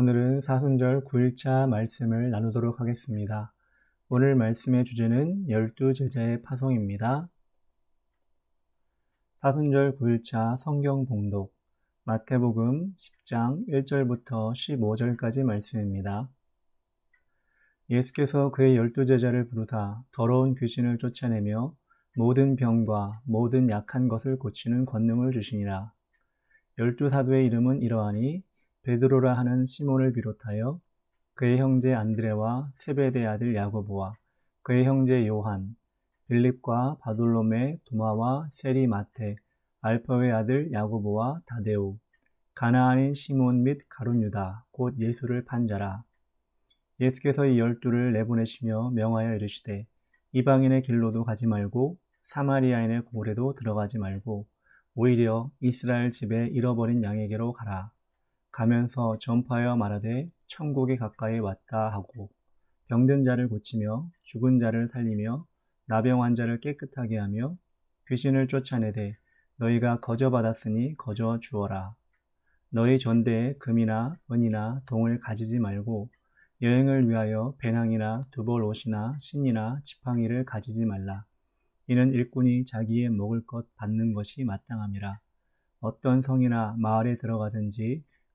오늘은 사순절 9일차 말씀을 나누도록 하겠습니다. 오늘 말씀의 주제는 열두 제자의 파송입니다. 사순절 9일차 성경 봉독 마태복음 10장 1절부터 15절까지 말씀입니다. 예수께서 그의 열두 제자를 부르사 더러운 귀신을 쫓아내며 모든 병과 모든 약한 것을 고치는 권능을 주시니라. 열두 사도의 이름은 이러하니 베드로라 하는 시몬을 비롯하여 그의 형제 안드레와 세베대 아들 야고보와 그의 형제 요한, 빌립과 바돌로메, 도마와 세리 마테, 알퍼의 아들 야고보와 다데오, 가나안인 시몬 및 가룟 유다, 곧 예수를 판 자라. 예수께서 이 열두를 내보내시며 명하여 이르시되 이방인의 길로도 가지 말고 사마리아인의 고래도 들어가지 말고 오히려 이스라엘 집에 잃어버린 양에게로 가라. 가면서 전파하여 말하되 천국이 가까이 왔다 하고 병든 자를 고치며 죽은 자를 살리며 나병 환자를 깨끗하게 하며 귀신을 쫓아내되 너희가 거저 받았으니 거저 주어라. 너희 전대에 금이나 은이나 동을 가지지 말고 여행을 위하여 배낭이나 두벌 옷이나 신이나 지팡이를 가지지 말라. 이는 일꾼이 자기의 먹을 것 받는 것이 마땅함이라. 어떤 성이나 마을에 들어가든지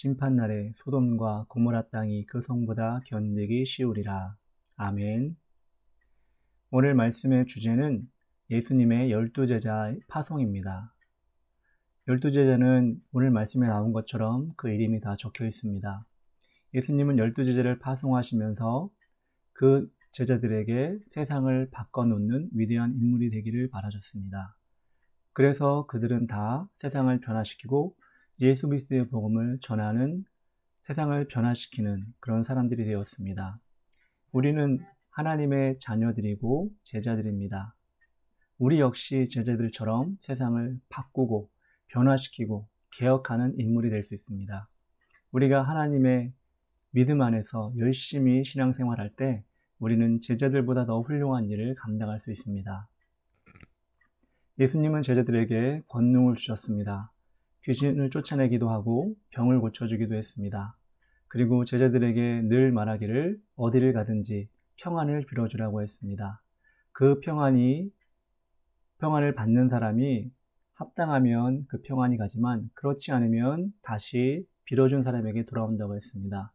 심판날에 소돔과 고모라 땅이 그 성보다 견디기 쉬우리라. 아멘. 오늘 말씀의 주제는 예수님의 열두 제자 파송입니다. 열두 제자는 오늘 말씀에 나온 것처럼 그 이름이 다 적혀 있습니다. 예수님은 열두 제자를 파송하시면서 그 제자들에게 세상을 바꿔놓는 위대한 인물이 되기를 바라셨습니다. 그래서 그들은 다 세상을 변화시키고 예수 그리스도의 복음을 전하는 세상을 변화시키는 그런 사람들이 되었습니다. 우리는 하나님의 자녀들이고 제자들입니다. 우리 역시 제자들처럼 세상을 바꾸고 변화시키고 개혁하는 인물이 될 수 있습니다. 우리가 하나님의 믿음 안에서 열심히 신앙생활할 때 우리는 제자들보다 더 훌륭한 일을 감당할 수 있습니다. 예수님은 제자들에게 권능을 주셨습니다. 귀신을 쫓아내기도 하고 병을 고쳐주기도 했습니다. 그리고 제자들에게 늘 말하기를 어디를 가든지 평안을 빌어주라고 했습니다. 그 평안이 평안을 받는 사람이 합당하면 그 평안이 가지만 그렇지 않으면 다시 빌어준 사람에게 돌아온다고 했습니다.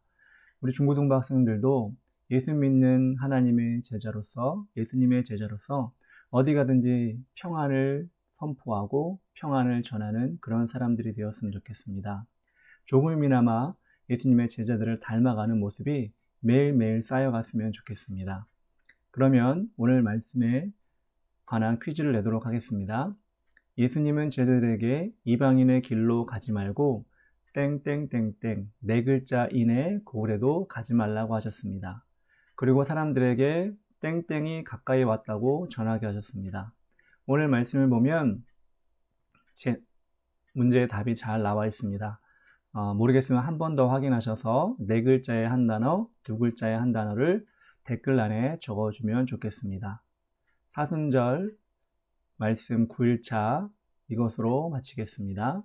우리 중고등부 학생들도 예수 믿는 하나님의 제자로서 예수님의 제자로서 어디 가든지 평안을 선포하고 평안을 전하는 그런 사람들이 되었으면 좋겠습니다. 조금이나마 예수님의 제자들을 닮아가는 모습이 매일매일 쌓여갔으면 좋겠습니다. 그러면 오늘 말씀에 관한 퀴즈를 내도록 하겠습니다. 예수님은 제자들에게 이방인의 길로 가지 말고 땡땡땡땡 네 글자 이내 고래도 가지 말라고 하셨습니다. 그리고 사람들에게 땡땡이 가까이 왔다고 전하게 하셨습니다. 오늘 말씀을 보면 제 문제의 답이 잘 나와 있습니다. 어, 모르겠으면 한 번 더 확인하셔서 네 글자의 한 단어, 두 글자의 한 단어를 댓글란에 적어주면 좋겠습니다. 사순절 말씀 9일차 이것으로 마치겠습니다.